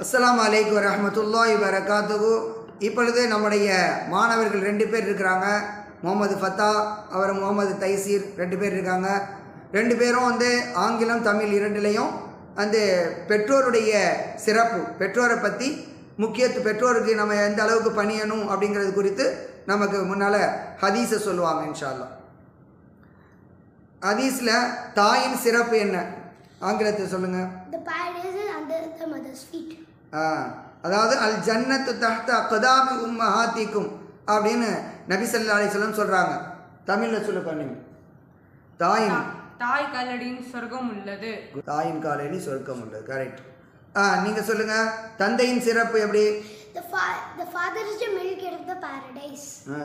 அஸ்லாம் அலைக்கும் வரஹ்மத்துல்லாஹி வரகாத்துகு இப்பொழுது நம்முடைய மாணவர்கள் ரெண்டு பேர் இருக்கிறாங்க. முகமது ஃபத்தா அவர் முகமது தைசீர் ரெண்டு பேர் இருக்காங்க. ரெண்டு பேரும் வந்து ஆங்கிலம் தமிழ் இரண்டுலேயும் அந்த பெற்றோருடைய சிறப்பு பெற்றோரை பற்றி முக்கியத்து பெற்றோருக்கு நம்ம எந்த அளவுக்கு பணியணும் அப்படிங்கிறது குறித்து நமக்கு முன்னால் ஹதீஸை சொல்லுவாங்க இன்ஷா அல்லாஹ் ஹதீஸில் தாயின் சிறப்பு என்ன? ஆங்கிலத்தை சொல்லுங்கள். ஆ, அதாவது அல் ஜன்னத்து தஹ்த கதாமி உம்மஹாத்திக்கும் அப்படின்னு நபி ஸல்லல்லாஹு அலைஹி வஸல்லம் சொல்கிறாங்க தமிழில் சொல்ல பண்ணுங்க தாயின் தாய் காலடியின் சொர்க்கம் உள்ளது. தாயின் காலையில சொர்க்கம் உள்ளது கரெக்ட் ஆ நீங்கள் சொல்லுங்கள் தந்தையின் சிறப்பு எப்படி.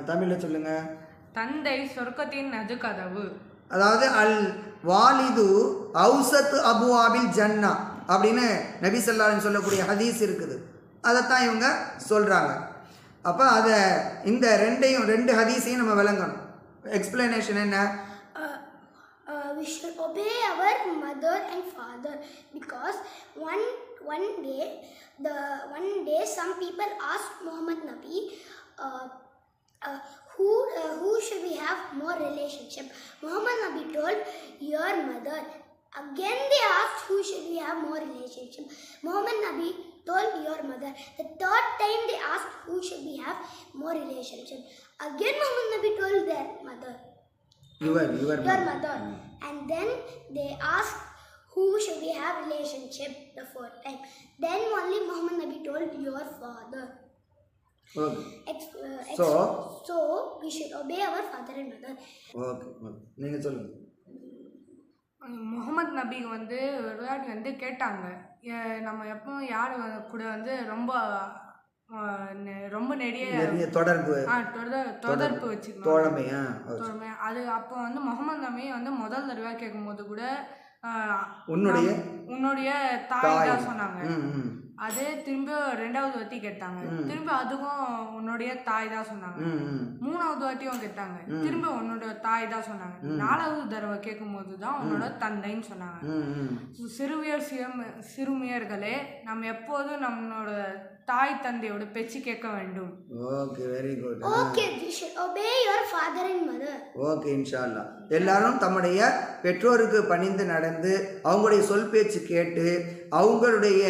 தமிழில் சொல்லுங்கள் தந்தை சொர்க்கத்தின் நடுக்கதவு அதாவது அல் வாலிது ஔசத்து அபுவாபில் ஜன்னா அப்படின்னு நபி சொல்லாலும் சொல்லக்கூடிய ஹதீஸ் இருக்குது. அதைத்தான் இவங்க சொல்கிறாங்க அப்போ அதை இந்த ரெண்டையும் ரெண்டு ஹதீஸையும் நம்ம விளங்கணும். எக்ஸ்பிளனேஷன் என்ன? Uh, uh, we should obey our mother and father because one one day the one day some people asked Muhammad Nabi uh, uh, who, uh, who should we have more relationship? Muhammad Nabi told, your mother. Again they asked, who should we have more relationship? Muhammad Nabi told, your mother. The third time they asked, who should we have more relationship? Again Muhammad Nabi told their mother. Your, your, your mother. mother. Mm. And then they asked, who should we have relationship the fourth time. Then only Muhammad Nabi told your father. Okay. Ex uh, so, so we should obey our father and mother. Okay நீங்கள் சொல்லுங்கள் முகமது நபிக்கு வந்து ஒரு வாட்டி வந்து கேட்டாங்க. "ஏ- நம்ம எப்பவும் யார் கூட வந்து ரொம்ப ரொம்ப நெடிய நிறைய தொடர்பு தொடர்பு வச்சுக்கணும் தோழமை ஆ தோழமை. அது அப்போ வந்து முகமது நபி வந்து முதல் தடவை கேட்கும்போது கூட உன்னுடைய உன்னுடைய தாய் தான் சொன்னாங்க. அதே திரும்ப ரெண்டாவது வாட்டி கேட்டாங்க. திரும்ப அதுவும் உன்னுடைய தாய் தான் சொன்னாங்க. மூணாவது வாட்டியும் கேட்டாங்க. திரும்ப உன்னோட தாய் தான் சொன்னாங்க. நாலாவது தடவை கேட்கும்போது தான் உன்னோட தந்தைன்னு சொன்னாங்க. சிறுவியர் சிறும சிறுமியர்களே நம்ம எப்போதும் நம்மளோட தாய் தந்தையோட பேச்சு கேட்க வேண்டும். Okay very good okay we should obey your father and mother. Okay இன்ஷா அல்லாஹ் எல்லாரும் தம்முடைய பெற்றோருக்கு பணிந்து நடந்து அவங்களுடைய சொல் பேச்சு கேட்டு அவங்களுடைய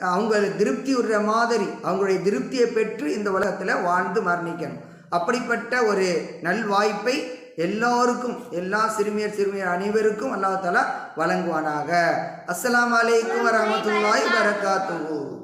அவங்க திருப்தி விடுற மாதிரி அவங்களுடைய திருப்தியை பெற்று இந்த உலகத்தில் வாழ்ந்து மரணிக்கணும். அப்படிப்பட்ட ஒரு நல்வாய்ப்பை எல்லோருக்கும் எல்லா சிறுமியர் சிறுமியர் அனைவருக்கும் அல்லாஹ் வழங்குவானாக. அஸ்லாம் அலைக்கும் வரமத்துல்லாய் வரகாத்து